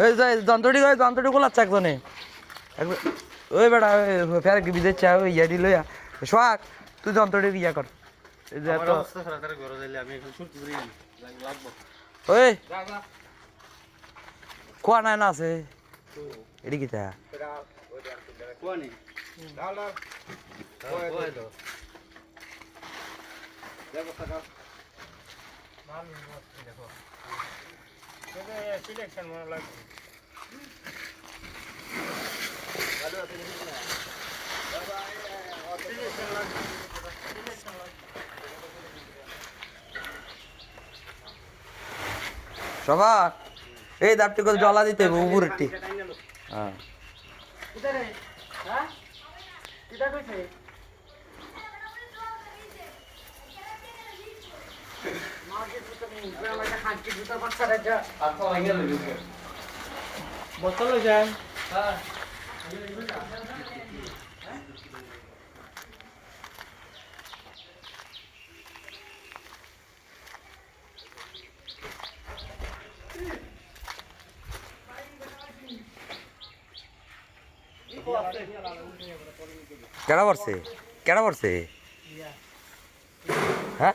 ওই যে যন্ত্রটি ওই যন্ত্রটি গোলাচ্ছে একজনে। একজন- ওই বেটা ওই ফের কি বিদেশ চা ওই ইয়াডি লইয়া। সোহাগ তুই যন্ত্রটি ইয়া কর। এই যে এত ওই। খোয়া নাই না আছে? এটি কি তা? সিলেকশন মনে লাগবে। সোহাগ এই দাপটি করে জলা দিতে হবে উপরেরটি। হ্যাঁ। বোতল কেডা পড়ছে? কেডা পড়ছে? হ্যাঁ?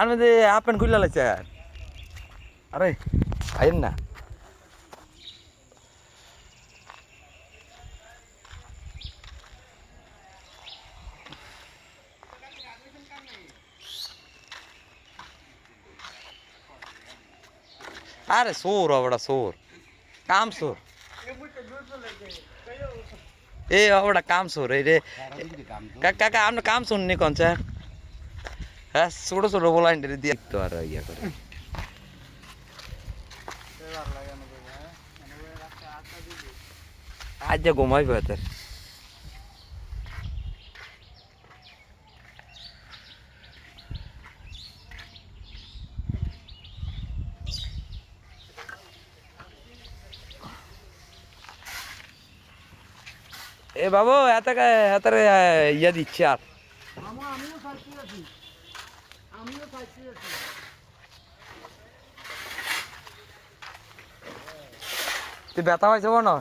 আমি যে হাফ প্যান্ট খুললে লাগছে আরে। আইন না। আরে সোর ওটা সোর। কাম সোর। এ ওটা কাম সোর এই রে। কাকা আপনি কাম শুননি কোন স্যার? হ্যাঁ ছোট ছোট বলাইন দিয়ে তো আর ইয়া করে। আজ যা ঘুমাই বেতার এ বাবু, এত এত ইয়া দিচ্ছে আর। আমিও আমিও খাইছি আছি তুই ব্যথা হয়েছে না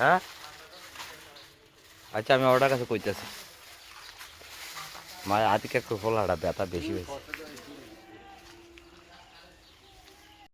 হ্যাঁ? আচ্ছা আমি ওটার কাছে কইতেছি। মায়ের আজকে একটু ফোলাটা ব্যথা বেশি হয়েছে।